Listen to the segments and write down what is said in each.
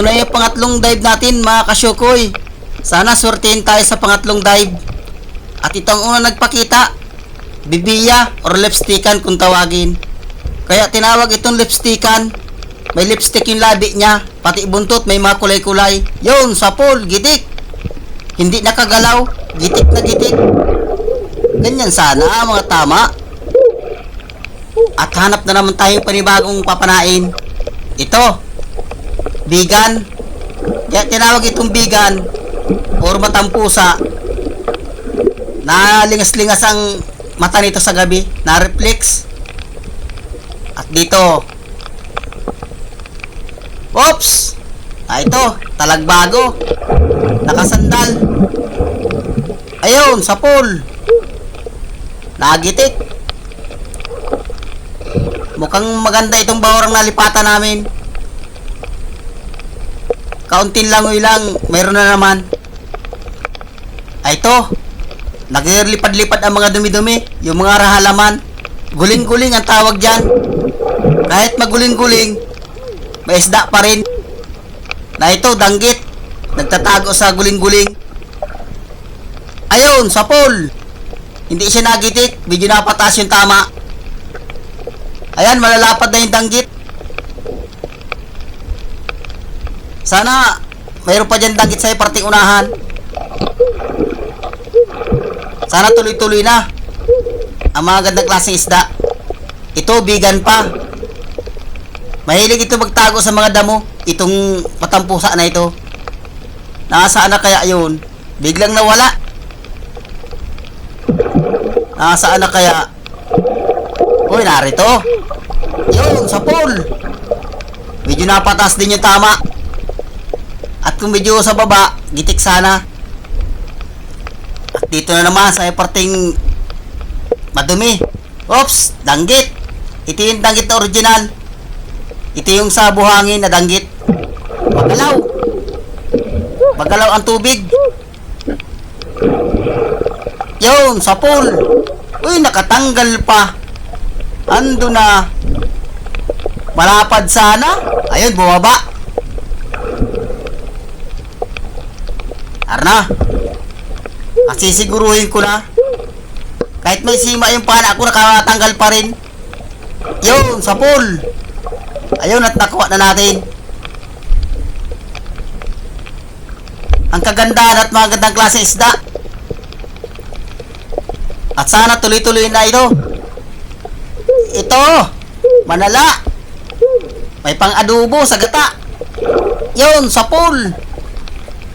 ito na yung pangatlong dive natin mga kasyokoy. Sana swertein tayo sa pangatlong dive. At ito ang unang nagpakita. Bibiya or lipstickan kung tawagin. Kaya tinawag itong lipstickan. May lipstick yung labi niya. Pati buntot may mga kulay-kulay. Yun, sapol, gitik. Hindi nakagalaw. Gitik na gitik. Ganyan sana mga tama. At hanap na naman tayong panibagong papanain. Ito, Bigan. Kaya tinawag itong bigan or matampusa na lingas-lingas ang mata nito sa gabi na reflex. At dito, Oops! Ah, ito, talagbago. Nakasandal. Ayun, sa pool. Nagitik. Mukhang maganda itong bawrang nalipatan namin. Kaunting langoy lang, mayroon na naman. Ay ito, nagirlipad-lipad ang mga dumi-dumi, yung mga rahalaman. Guling-guling ang tawag dyan. Kahit maguling-guling, may isda pa rin. Na ito, danggit. Nagtatago sa guling-guling. Ayun, sa pool. Hindi siya nagitik, medyo napatas yung tama. Ayan, malalapad na yung danggit. Sana mayroon pa dyan danggit sa parting unahan. Sana tuloy-tuloy na ang mga gandang klaseng isda. Ito, bigan pa. Mahilig ito magtago sa mga damo. Itong matampusa na ito. Nasaan na kaya yun? Biglang nawala. Nasaan na kaya? Uy, narito. Yun, sa pool. Medyo napatas din yung tama. At kung medyo sa baba, gitik sana. At dito na naman sa parting madumi. Oops, danggit. Ito yung danggit na original. Ito yung sa buhangin na danggit. Magalaw. Magalaw ang tubig. Yun, sa pool. Uy, nakatanggal pa. Ando na. Malapad sana. Ayun, bumaba. Arna. Masisiguruhin ko na. Kahit may sima yung pana ko, nakatanggal pa rin. Yun, sa pool. Ayun, at nakuha na natin. Ang kagandahan at magandang klase isda. At sana tuloy-tuloy na ito. Ito, manala. May pang-adobo sa gata. Yun, sa pool.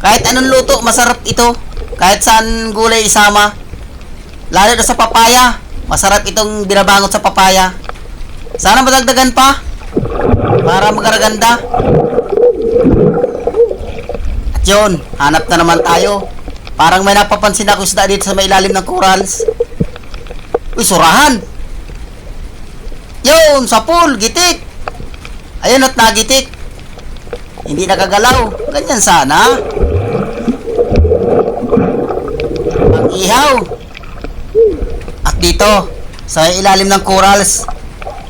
Kahit anong luto, masarap ito. Kahit saan gulay isama. Lalo na sa papaya. Masarap itong binabangot sa papaya. Sana madagdagan pa. Para magaraganda. At yun, hanap na naman tayo. Parang may napapansin ako isda dito sa may ilalim ng corals. Uy, surahan! Yun, sa pool, gitik! Ayun at nagitik. Hindi nakagalaw. Ganyan sana. Ang ihaw. At dito, sa ilalim ng corals,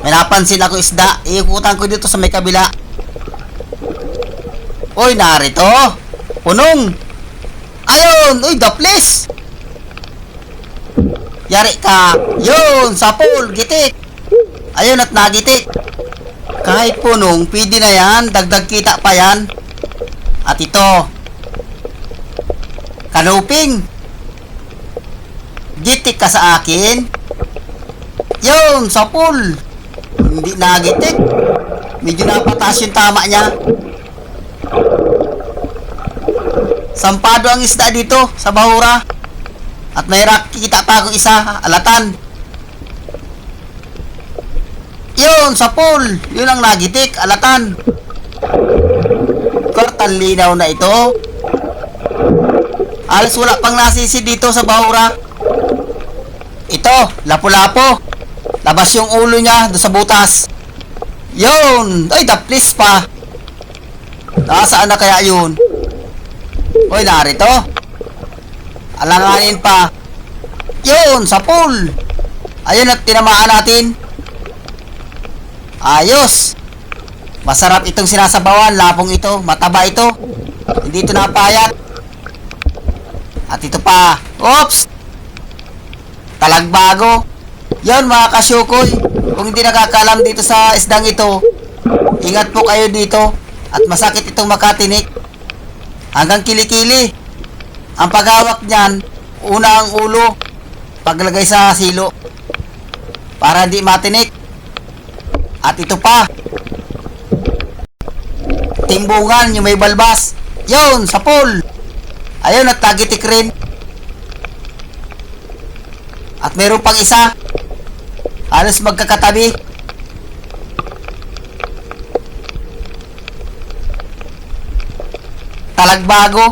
may napansin ako isda. Iikutan ko dito sa may kabila. Uy, narito. Punong. Ayun, uy, the place. Yari ka. Yun, sa pool, gitik. Ayun at nagitik. Kahit punong, pwede na yan. Dagdag kita pa yan. At ito. Kanuping. Gitik ka sa akin. Yun, sa pool. Hindi nagitik. Medyo napataas yung tama niya. Sampado ang isda dito sa bahura. At may rock, kita pa akong isa, alatan. Yun, sa pool. Yun ang nagitik, alatan. Kortan linaw na ito. Alas wala pang nasisi dito sa bahura. Ito, lapu-lapo. Labas yung ulo niya doon sa butas. Yun! Ay, please pa. Nasaan na kaya yun? Uy, narito. Alanganin pa. Yun, sa pool. Ayun at tinamaan natin. Ayos. Masarap itong sinasabawan, lapong ito, mataba ito. Hindi ito napayat. At ito pa, oops! Talagbago. Yon mga kasyukoy, kung hindi nakakalam dito sa isdang ito, ingat po kayo dito at masakit itong makatinik. Hanggang kilikili. Ang paghawak niyan, una ang ulo, paglagay sa silo, para hindi matinik. At ito pa, timbungan yung may balbas. Yon, sa pool. Ayun, at tagitik rin. At meron pang isa. Halos magkakatabi. Talagbago.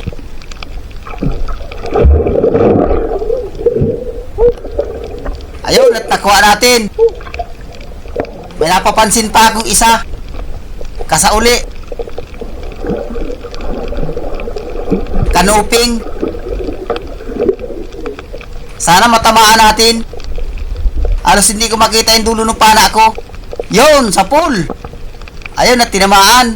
Ayun, at nakuha natin. May napapansin pa akong isa. Kasauli. Kanuping. Sana matamaan natin. Alos hindi ko makita yung dulo ng pana ko. Yun, sa pool. Ayun, at tinamaan.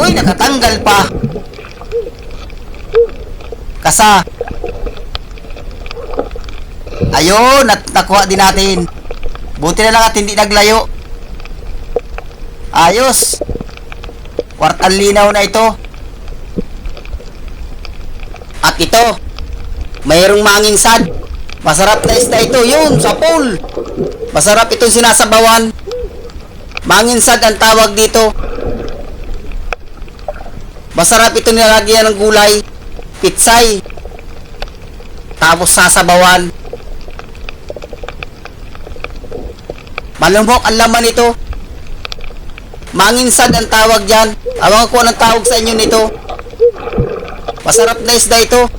Uy, nakatanggal pa. Kasa. Ayun, at nakuha din natin. Buti na lang at hindi naglayo. Ayos. Kwartal linaw na ito. Ito, mayroong manging sad. Masarap na isda ito. Yun, sa pool. Masarap itong sinasabawan. Mangin sad ang tawag dito. Masarap ito nilalagyan ng gulay. Pitsay. Tapos sasabawan. Malumhok ang laman nito. Manginsad ang tawag dyan. Awang ko anong tawag sa inyo nito. Masarap na isda ito.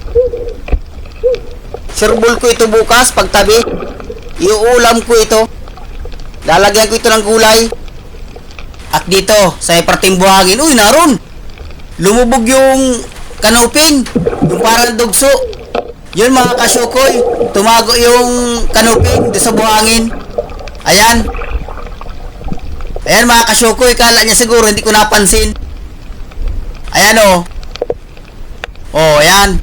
Sirbol ko ito bukas pagtabi. Iuulam ko ito. Lalagyan ko ito ng gulay. At dito, sa iparting buhangin. Uy, naroon! Lumubog yung kanuping. Yung parang dugso. Yun mga kasyukoy. Tumago yung kanuping doon sa buhangin. Ayan. Ayan mga kasyukoy. Kala niya siguro hindi ko napansin. Ayan o. Oh. Oh, ayan.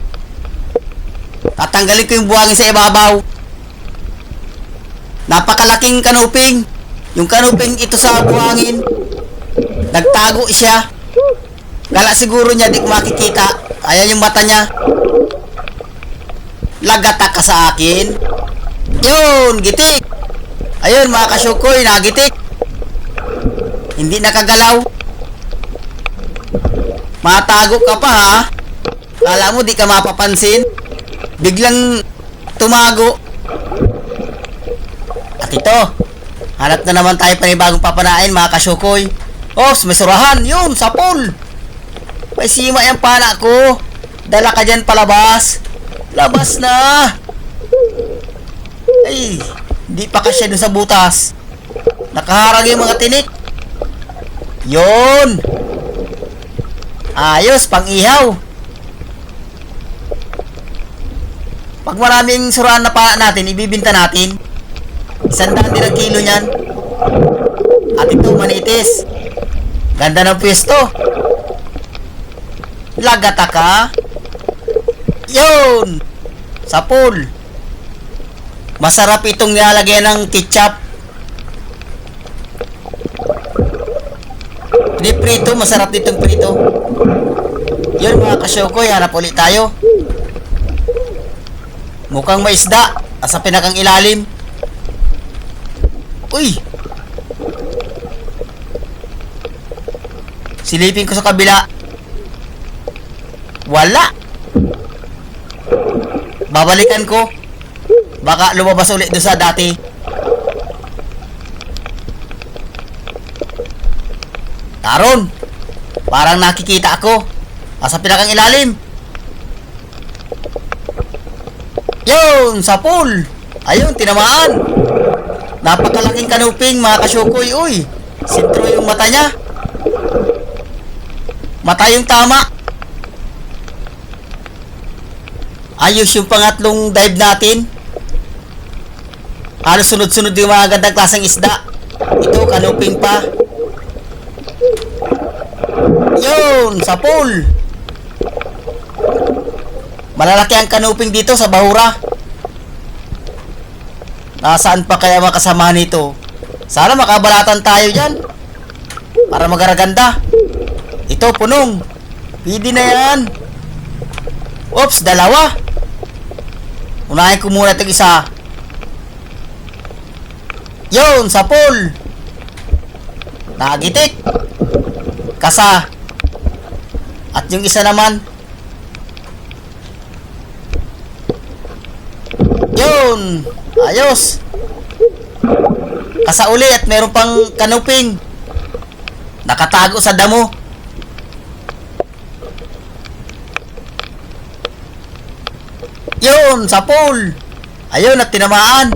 Tatanggalin ko yung buhangin sa ibabaw. Napakalaking kanuping. Yung kanuping ito sa buhangin. Nagtago siya. Kala siguro niya di ko makikita. Ayan yung mata niya. Lagata ka sa akin. Yun, gitik. Ayun mga kasyukoy, nagitik. Hindi nakagalaw. Matago ka pa ha. Kala mo di ka mapapansin. Biglang tumago. At ito, hanap na naman tayo panibagong papanain mga kasyukoy. Ops, may surahan. Yun, sa pool. May sima yung pana ko. Dala ka dyan palabas. Labas na. Ay, hindi pa kasya dun sa butas. Nakaharang yung mga tinik. Yun. Ayos, pang ihaw. Pag maraming surahan na pa natin, ibibinta natin. Isandaan din ang kilo niyan. At ito, manitis. Ganda ng pwesto. Lagata ka. Yun! Sa pool. Masarap itong nilalagyan ng ketchup. Di prito, masarap ditong prito. Yun mga kasyokoy, hanap ulit tayo. Mukhang may isda. Asa pinakang ilalim. Uy! Silipin ko sa kabila. Wala. Babalikan ko. Baka lumabas ulit doon sa dati. Taron. Parang nakikita ako. Asa pinakang ilalim. Yun, sa pool. Ayun, tinamaan. Napakalaking kanuping, mga kasyukoy. Uy, sintro yung mata niya. Mata yung tama. Ayos yung pangatlong dive natin. Halos sunod-sunod yung mga gandang klaseng isda. Ito, kanuping pa. Yun, sa pool. Malalaki ang kanuping dito sa Bahura. Nasaan pa kaya makasama nito? Sana makabalatan tayo dyan. Para magaraganda. Ito, punong. Pwede na yan. Oops, dalawa. Unahin ko muna itong isa. Yun, sa pool. Nagitik. Kasa. At yung isa naman. Yun. Ayos. Kasa uli at meron pang kanuping. Nakatago sa damo. Yun, sa pool. Ayun, at tinamaan.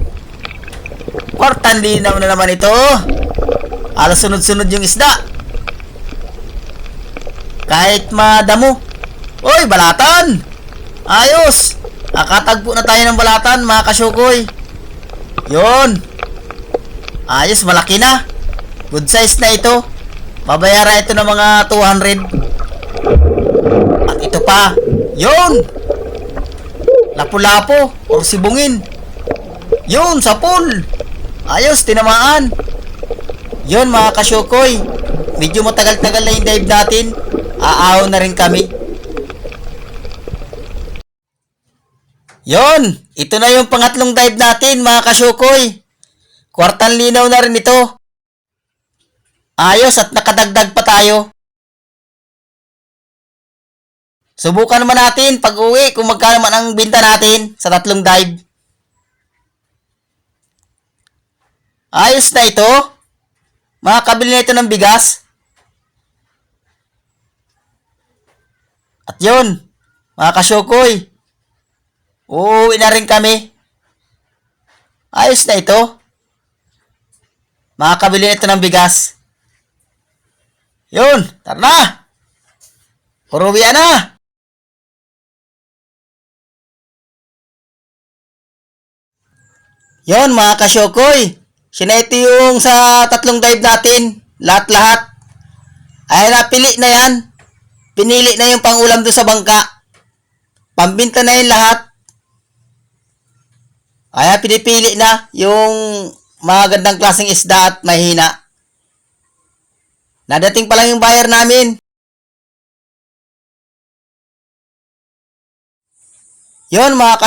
Kwartan linaw na naman ito. Alas sunod-sunod yung isda. Kahit madamo. Oy, balatan! Ayos! Nakatagpo na tayo ng balatan, mga kasyukoy. Yun. Ayos, malaki na. Good size na ito. Babayaran ito ng mga 200. At ito pa. Yun! Lapu-lapo or sibungin. Yun, sa pool. Ayos, tinamaan. Yun, mga kasyukoy. Medyo matagal-tagal na yung dive natin. Aahaw na rin kami. Yon, ito na yung pangatlong dive natin mga kasyukoy. Kwartan linaw na rin ito. Ayos at nakadagdag pa tayo. Subukan naman natin pag uwi kung magkano man ang binta natin sa tatlong dive. Ayos na ito. Makakabili na ito ng bigas. At yun, mga kasyukoy, uuwi na rin kami. Ayos na ito. Makakabili na ito ng bigas. Yun, tara na! Uruwian na! Yun, mga kasyokoy. Sinete yung sa tatlong dive natin. Lahat-lahat. Ay, napili na yan. Pinili na yung pangulam doon sa bangka. Pambinta na yung lahat. Kaya pinipili na yung mga gandang klaseng isda at mahina. Nadating pa lang yung buyer namin. Yon mga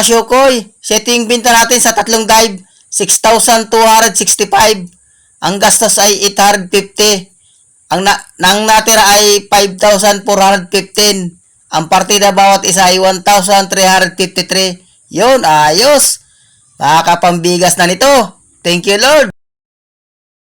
ito yung binta natin sa tatlong dive, 6,265. Ang gastos ay 850. Ang na nang natira ay 5,415. Ang partida bawat isa ay 1,353. Yon, ayos. Makakapambigas na nito. Thank you Lord.